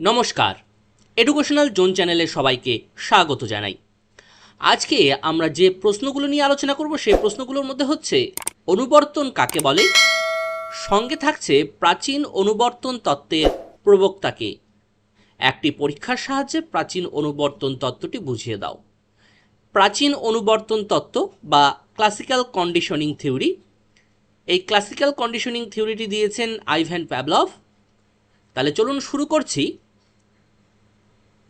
নমস্কার। Educational zone চ্যানেলে সবাইকে স্বাগত জানাই। আজকে আমরা যে প্রশ্নগুলো নিয়ে আলোচনা করব, সেই প্রশ্নগুলোর মধ্যে হচ্ছে, অনুবর্তন কাকে বলে? সঙ্গে থাকছে প্রাচীন অনুবর্তন তত্ত্বের প্রবক্তাকে। একটি পরীক্ষার সাহায্যে প্রাচীন অনুবর্তন তত্ত্বটি বুঝিয়ে দাও। প্রাচীন অনুবর্তন তত্ত্ব বা ক্লাসিক্যাল কন্ডিশনিং থিওরি এই ক্লাসিক্যাল কন্ডিশনিং থিওরিটি দিয়েছেন আইভ্যান প্যাবলভ তাহলে চলুন শুরু করছি।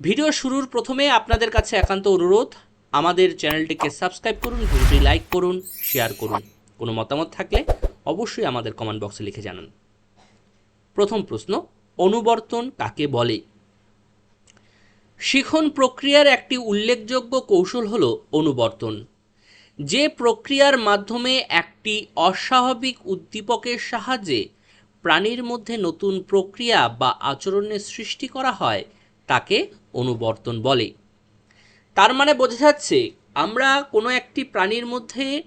ভিডিও শুরুর প্রথমে আপনাদের কাছে একান্ত অনুরোধ, আমাদের চ্যানেলটিকে সাবস্ক্রাইব করুন, ভিডিওটি লাইক করুন, শেয়ার করুন। কোনো মতামত থাকলে অবশ্যই আমাদের কমেন্ট বক্সে লিখে জানান। প্রথম প্রশ্ন, অনুবর্তন কাকে বলে? শিখন প্রক্রিয়ার একটি উল্লেখযোগ্য কৌশল হল অনুবর্তন। যে প্রক্রিয়ার মাধ্যমে একটি অস্বাভাবিক উদ্দীপকের সাহায্যে প্রাণীর মধ্যে নতুন প্রক্রিয়া বা আচরণের সৃষ্টি করা হয়, তাকে অনুবর্তন বলে। তার মানে বোঝা যাচ্ছে, আমরা কোনো একটি প্রাণীর মধ্যে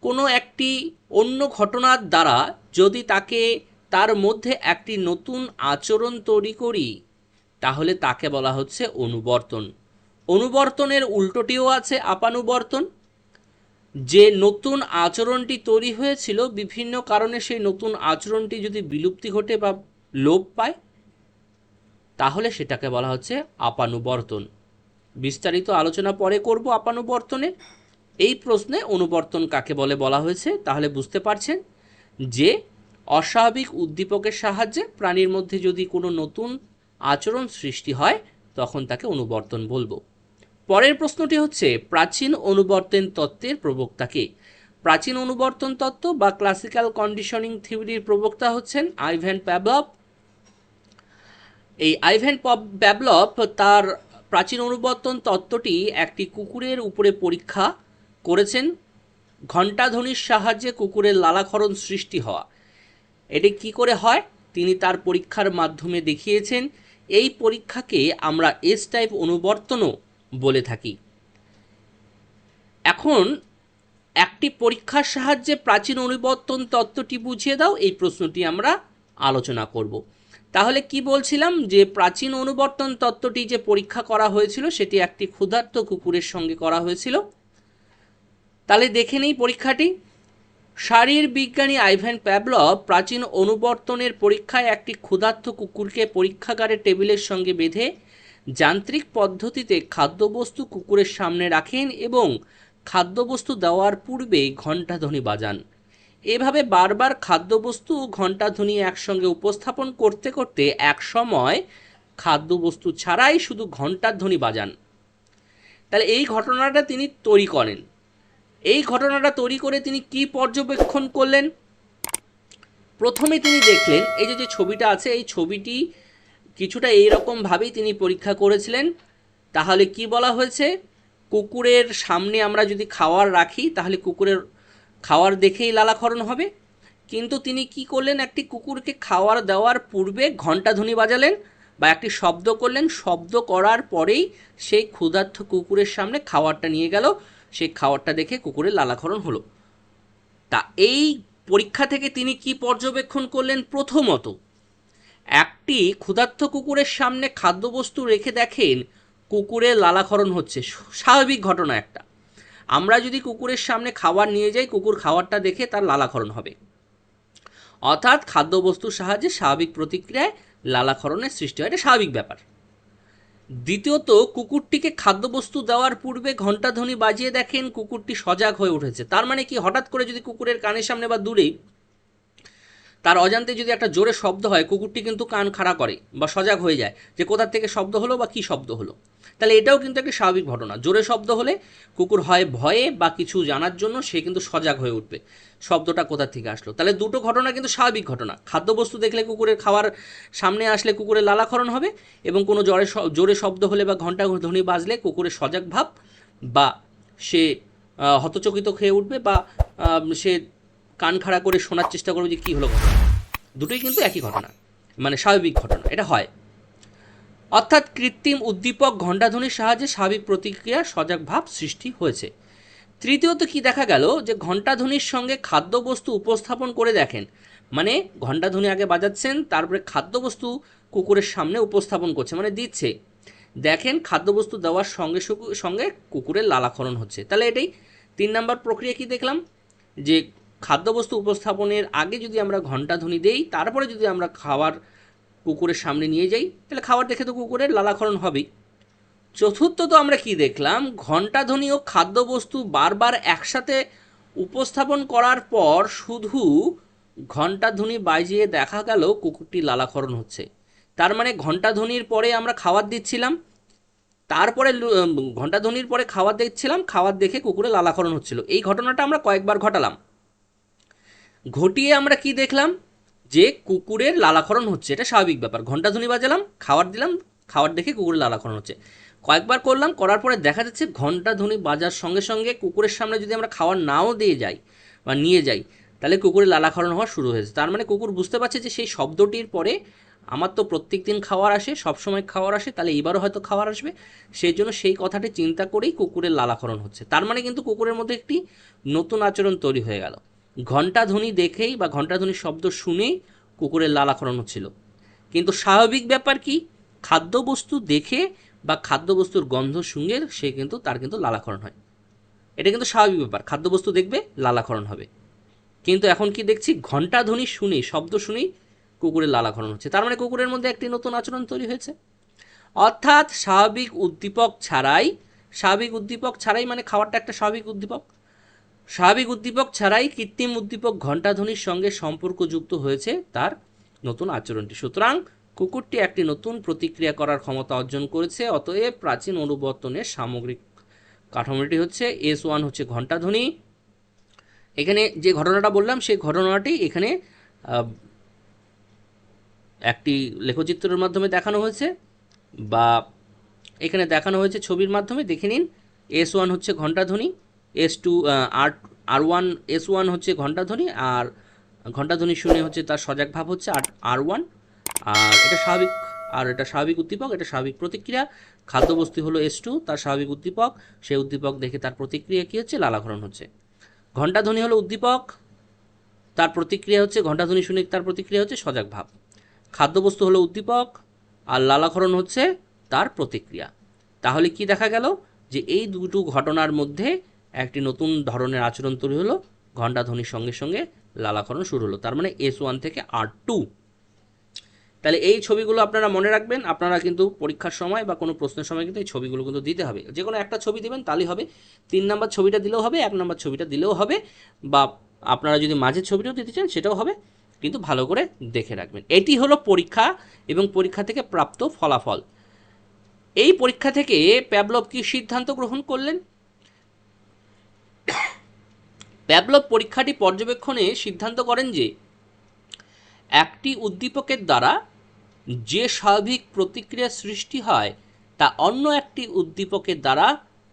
কোনো একটি অন্য ঘটনার দ্বারা যদি তাকে তার মধ্যে একটি নতুন আচরণ তৈরি করি, তাহলে তাকে বলা হচ্ছে অনুবর্তন। অনুবর্তনের উল্টোটিও আছে আপানুবর্তন। যে নতুন আচরণটি তৈরি হয়েছিল, বিভিন্ন কারণে সেই নতুন আচরণটি যদি বিলুপ্তি ঘটে বা লোপ পায় তাহলে সেটাকে বলা হচ্ছে আপানুবর্তন। বিস্তারিত আলোচনা পরে করব আপানুবর্তনে। এই প্রশ্নে অনুবর্তন কাকে বলে বলা হয়েছে, তাহলে বুঝতে পারছেন যে অস্বাভাবিক উদ্দীপকের সাহায্যে প্রাণীর মধ্যে যদি কোনো নতুন আচরণ সৃষ্টি হয়, তখন তাকে অনুবর্তন বলব। পরের প্রশ্নটি হচ্ছে, প্রাচীন অনুবর্তন তত্ত্বের প্রবক্তাকে প্রাচীন অনুবর্তন তত্ত্ব বা ক্লাসিক্যাল কন্ডিশনিং থিওরির প্রবক্তা হচ্ছেন আইভ্যান প্যাবলভ এই আইভ্যান প্যাবলভ তার প্রাচীন অনুবর্তন তত্ত্বটি একটি কুকুরের উপরে পরীক্ষা করেছেন। ঘণ্টাধ্বনির সাহায্যে কুকুরের লালাক্ষরণ সৃষ্টি হওয়া। এটি কি করে হয়? তিনি তার পরীক্ষার মাধ্যমে দেখিয়েছেন, এই পরীক্ষাকে আমরা এস টাইপ অনুবর্তনও বলে থাকি। এখন একটি পরীক্ষার সাহায্যে প্রাচীন অনুবর্তন তত্ত্বটি বুঝিয়ে দাও, এই প্রশ্নটি আমরা আলোচনা করব। তাহলে কি বলছিলাম? যে প্রাচীন অনুবর্তন তত্ত্বটি যে পরীক্ষা করা হয়েছিল, সেটি একটি ক্ষুধার্ত কুকুরের সঙ্গে করা হয়েছিল। তাহলে দেখে নেই পরীক্ষাটি। শারীর বিজ্ঞানী আইভেন প্যাবলভ প্রাচীন অনুবর্তনের পরীক্ষায় একটি ক্ষুধার্ত কুকুরকে পরীক্ষাগারের টেবিলের সঙ্গে বেঁধে যান্ত্রিক পদ্ধতিতে খাদ্যবস্তু কুকুরের সামনে রাখেন এবং খাদ্যবস্তু দেওয়ার পূর্বে ঘণ্টাধ্বনি বাজান। এভাবে বারবার খাদ্যবস্তু ও ঘণ্টাধ্বনি একসঙ্গে উপস্থাপন করতে করতে এক সময় খাদ্যবস্তু ছাড়াই শুধু ঘণ্টার ধ্বনি বাজান। তাহলে এই ঘটনাটা তিনি তৈরি করেন। এই ঘটনাটা তৈরি করে তিনি কি পর্যবেক্ষণ করলেন? প্রথমে তিনি দেখলেন, এই যে যে ছবিটা আছে, এই ছবিটি কিছুটা এইরকমভাবেই তিনি পরীক্ষা করেছিলেন। তাহলে কি বলা হয়েছে? কুকুরের সামনে আমরা যদি খাওয়ার রাখি, তাহলে কুকুরের খাওয়ার দেখেই লালাক্ষরণ হবে। কিন্তু তিনি কি করলেন? একটি কুকুরকে খাওয়ার দেওয়ার পূর্বে ঘণ্টাধ্বনি বাজালেন বা একটি শব্দ করলেন। শব্দ করার পরেই সেই ক্ষুধার্থ কুকুরের সামনে খাওয়ারটা নিয়ে গেল। সেই খাওয়ারটা দেখে কুকুরের লালাক্ষরণ হলো। তা এই পরীক্ষা থেকে তিনি কি পর্যবেক্ষণ করলেন? প্রথমত, একটি ক্ষুধার্ত কুকুরের সামনে খাদ্যবস্তু রেখে দেখেন কুকুরের লালাক্ষরণ হচ্ছে। স্বাভাবিক ঘটনা একটা। আমরা যদি কুকুরের সামনে খাবার নিয়ে যাই, কুকুর খাবারটা দেখে তার লালাক্ষরণ হবে। অর্থাৎ খাদ্যবস্তুর সাহায্যে স্বাভাবিক প্রতিক্রিয়ায় লালাক্ষরণের সৃষ্টি হয়। এটা স্বাভাবিক ব্যাপার। দ্বিতীয়ত, কুকুরটিকে খাদ্যবস্তু দেওয়ার পূর্বে ঘণ্টাধ্বনি বাজিয়ে দেখেন কুকুরটি সজাগ হয়ে উঠেছে। তার মানে কি, হঠাৎ করে যদি কুকুরের কানের সামনে বা দূরেই তার অজান্তে যদি একটা জোরে শব্দ হয়, কুকুরটি কিন্তু কান খাড়া করে বা সজাগ হয়ে যায় যে কোথার থেকে শব্দ হলো বা কী শব্দ হলো। তাহলে এটাও কিন্তু একটা স্বাভাবিক ঘটনা। জোরে শব্দ হলে কুকুর হয় ভয়ে বা কিছু জানার জন্য সে কিন্তু সজাগ হয়ে উঠবে, শব্দটা কোথা থেকে আসলো। তাহলে দুটো ঘটনা কিন্তু স্বাভাবিক ঘটনা। খাদ্যবস্তু দেখলে কুকুরের খাওয়ার সামনে আসলে কুকুরের লালাক্ষরণ হবে এবং কোনো জোরে জোরে শব্দ হলে বা ঘণ্টা ধ্বনি বাজলে কুকুরের সজাগ ভাব বা সে হতচকিত খেয়ে উঠবে বা সে কান খাড়া করে শোনার চেষ্টা করবে যে কী হলো ঘটনা। দুটোই কিন্তু একই ঘটনা। মানে স্বাভাবিক ঘটনা, এটা হয়। অর্থাৎ কৃত্রিম উদ্দীপক ঘণ্টাধ্বনির সাহায্যে স্বাভাবিক প্রতিক্রিয়া, সজাগ ভাব সৃষ্টি হয়েছে। তৃতীয়ত কি দেখা গেল যে ঘণ্টাধ্বনির সঙ্গে খাদ্যবস্তু উপস্থাপন করে দেখেন। মানে ঘণ্টাধ্বনি আগে বাজাচ্ছেন, তারপরে খাদ্যবস্তু কুকুরের সামনে উপস্থাপন করছে মানে দিচ্ছে। দেখেন খাদ্যবস্তু দেওয়ার সঙ্গে সঙ্গে- কুকুরের লালাক্ষরণ হচ্ছে। তাহলে এটাই তিন নাম্বার প্রক্রিয়া কি দেখলাম? যে খাদ্যবস্তু উপস্থাপনের আগে যদি আমরা ঘণ্টাধ্বনি দেই, তারপরে যদি আমরা খাবার কুকুরের সামনে নিয়ে যাই, তাহলে খাবার দেখে তো কুকুরের লালাক্ষরণ হবেই। চতুর্থ তো আমরা কি দেখলাম? ঘণ্টাধ্বনি ও খাদ্যবস্তু বারবার একসাথে উপস্থাপন করার পর শুধু ঘণ্টাধ্বনি বাজিয়ে দেখা গেল কুকুরটি লালাক্ষরণ হচ্ছে। তার মানে ঘণ্টাধ্বনির পরে আমরা খাবার দিচ্ছিলাম, তারপরে ঘণ্টাধ্বনির পরে খাবার দেখছিলাম, খাবার দেখে কুকুরে লালাক্ষরণ হচ্ছিল। এই ঘটনাটা আমরা কয়েকবার ঘটালাম। ঘটিয়ে আমরা কি দেখলাম? যে কুকুরের লালাক্ষরণ হচ্ছে, এটা স্বাভাবিক ব্যাপার। ঘণ্টাধ্বনি বাজালাম খাবার দিলাম খাবার দেখে কুকুরের লালাক্ষরণ হচ্ছে। কয়েকবার করলাম, করার পরে দেখা যাচ্ছে ঘণ্টাধ্বনি বাজার সঙ্গে সঙ্গে কুকুরের সামনে যদি আমরা খাবার নাও দিয়ে যাই বা নিয়ে যাই, তাহলে কুকুরের লালাক্ষরণ হওয়া শুরু হয়েছে তার মানে কুকুর বুঝতে পারছে যে সেই শব্দটির পরে আমার তো প্রত্যেক দিন খাওয়ার আসে, সবসময় খাওয়ার আসে, তাহলে এবারও হয়তো খাওয়ার আসবে। সেই জন্য সেই কথাটি চিন্তা করেই কুকুরের লালাক্ষরণ হচ্ছে। তার মানে কিন্তু কুকুরের মধ্যে একটি নতুন আচরণ তৈরি হয়ে গেল। ঘণ্টাধ্বনি দেখেই বা ঘণ্টাধ্বনির শব্দ শুনেই কুকুরের লালাক্ষরণ হচ্ছিল। কিন্তু স্বাভাবিক ব্যাপার কি? খাদ্যবস্তু দেখে বা খাদ্যবস্তুর গন্ধ শুঙ্গে সে কিন্তু, তার কিন্তু লালাক্ষরণ হয়। এটা কিন্তু স্বাভাবিক ব্যাপার। খাদ্যবস্তু দেখবে লালাক্ষরণ হবে। কিন্তু এখন কি দেখছি? ঘণ্টাধ্বনি শুনে শব্দ শুনেই কুকুরের লালাক্ষরণ হচ্ছে। তার মানে কুকুরের মধ্যে একটি নতুন আচরণ তৈরি হয়েছে। অর্থাৎ স্বাভাবিক উদ্দীপক ছাড়াই, স্বাভাবিক উদ্দীপক ছাড়াই মানে খাবারটা একটা স্বাভাবিক উদ্দীপক। স্বাভাবিক উদ্দীপক ছাড়াই কৃত্রিম উদ্দীপক ঘণ্টাধ্বনির সঙ্গে সম্পর্কযুক্ত হয়েছে তার নতুন আচরণটি। সুতরাং কুকুরটি একটি নতুন প্রতিক্রিয়া করার ক্ষমতা অর্জন করেছে, অতএব প্রাচীন অনুবর্তনের সামগ্রিক কাঠামোটি হচ্ছে এস ওয়ান হচ্ছে ঘণ্টাধ্বনি। এখানে যে ঘটনাটা বললাম, সেই ঘটনাটি এখানে একটি লেখচিত্রের মাধ্যমে দেখানো হয়েছে বা এখানে দেখানো হয়েছে ছবির মাধ্যমে। দেখে নিন, এস ওয়ান হচ্ছে ঘণ্টাধ্বনি। এস টু আর আর ওয়ান এস ওয়ান হচ্ছে ঘণ্টাধ্বনি আর ঘণ্টাধ্বনি শুনে হচ্ছে তার সজাগ ভাব হচ্ছে আর আর ওয়ান আর এটা স্বাভাবিক, আর এটা স্বাভাবিক উদ্দীপক, এটা স্বাভাবিক প্রতিক্রিয়া। খাদ্যবস্তু হলো এস টু তার স্বাভাবিক উদ্দীপক। সেই উদ্দীপক দেখে তার প্রতিক্রিয়া কী হচ্ছে? লালাক্ষরণ হচ্ছে। ঘণ্টাধ্বনি হলো উদ্দীপক, তার প্রতিক্রিয়া হচ্ছে, ঘণ্টাধ্বনি শুনে তার প্রতিক্রিয়া হচ্ছে সজাগ ভাব। খাদ্যবস্তু হলো উদ্দীপক, আর লালাক্ষরণ হচ্ছে তার প্রতিক্রিয়া। তাহলে কি দেখা গেল? যে এই দুটো ঘটনার মধ্যে একটি নতুন ধরনের আচরণ তৈরি হলো। ঘণ্টাধ্বনির সঙ্গে সঙ্গে লালাকরণ শুরু হলো। তার মানে এস ওয়ান থেকে আর টু তাহলে এই ছবিগুলো আপনারা মনে রাখবেন, আপনারা কিন্তু পরীক্ষার সময় বা কোনো প্রশ্নের সময় কিন্তু এই ছবিগুলো কিন্তু দিতে হবে। যে কোনো একটা ছবি দেবেন, তাহলেই হবে। তিন নাম্বার ছবিটা দিলেও হবে, এক নাম্বার ছবিটা দিলেও হবে, বা আপনারা যদি মাঝের ছবিটাও দিতে চান, সেটাও হবে। কিন্তু ভালো করে দেখে রাখবেন। এটি হলো পরীক্ষা এবং পরীক্ষা থেকে প্রাপ্ত ফলাফল। এই পরীক্ষা থেকে প্যাবলভ কি সিদ্ধান্ত গ্রহণ করলেন? প্যাবলভ পরীক্ষাটি পর্যবেক্ষণে সিদ্ধান্ত করেন যে, একটি উদ্দীপকের দ্বারা যে স্বাভাবিক প্রতিক্রিয়া সৃষ্টি হয়, তা অন্য একটি উদ্দীপকের দ্বারা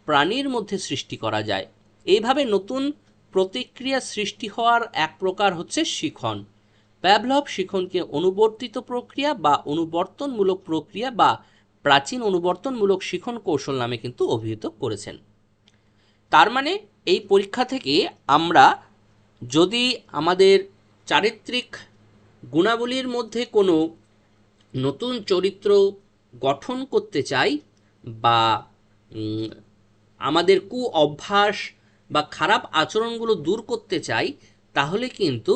প্রাণীর মধ্যে সৃষ্টি করা যায়। এইভাবে নতুন প্রতিক্রিয়া সৃষ্টি হওয়ার এক প্রকার হচ্ছে শিখন। প্যাভলভ শিখনকে অনুবর্তিত প্রক্রিয়া বা অনুবর্তনমূলক প্রক্রিয়া বা প্রাচীন অনুবর্তনমূলক শিখন কৌশল নামে কিন্তু অভিহিত করেছেন। তার মানে এই পরীক্ষা থেকে আমরা যদি আমাদের চারিত্রিক গুণাবলীর মধ্যে কোনো নতুন চরিত্র গঠন করতে চাই বা আমাদের কু অভ্যাস বা খারাপ আচরণগুলো দূর করতে চাই, তাহলে কিন্তু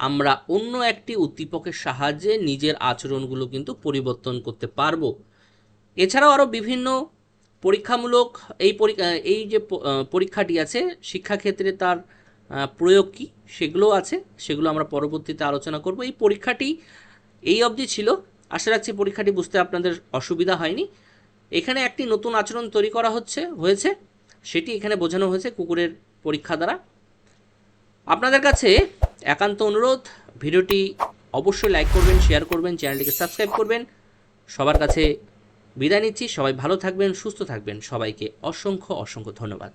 আমরা অন্য একটি উদ্দীপকের সাহায্যে নিজের আচরণগুলো কিন্তু পরিবর্তন করতে পারব। এছাড়াও আরও বিভিন্ন পরীক্ষামূলক এই এই যে পরীক্ষাটি আছে, শিক্ষাক্ষেত্রে তার প্রয়োগ কী? সেগুলো আছে, সেগুলো আমরা পরবর্তীতে আলোচনা করব। এই পরীক্ষাটি এই অবধি ছিল। আশা রাখছি পরীক্ষাটি বুঝতে আপনাদের অসুবিধা হয়নি। এখানে একটি নতুন আচরণ তৈরি করা হচ্ছে, হয়েছে। সেটি এখানে বোঝানো হয়েছে কুকুরের পরীক্ষা দ্বারা। আপনাদের কাছে একান্ত অনুরোধ, ভিডিওটি অবশ্যই লাইক করবেন, শেয়ার করবেন, চ্যানেলটিকে সাবস্ক্রাইব করবেন। সবার কাছে বিদায় নিচ্ছি। সবাই ভালো থাকবেন সুস্থ থাকবেন। সবাইকে অসংখ্য অসংখ্য ধন্যবাদ।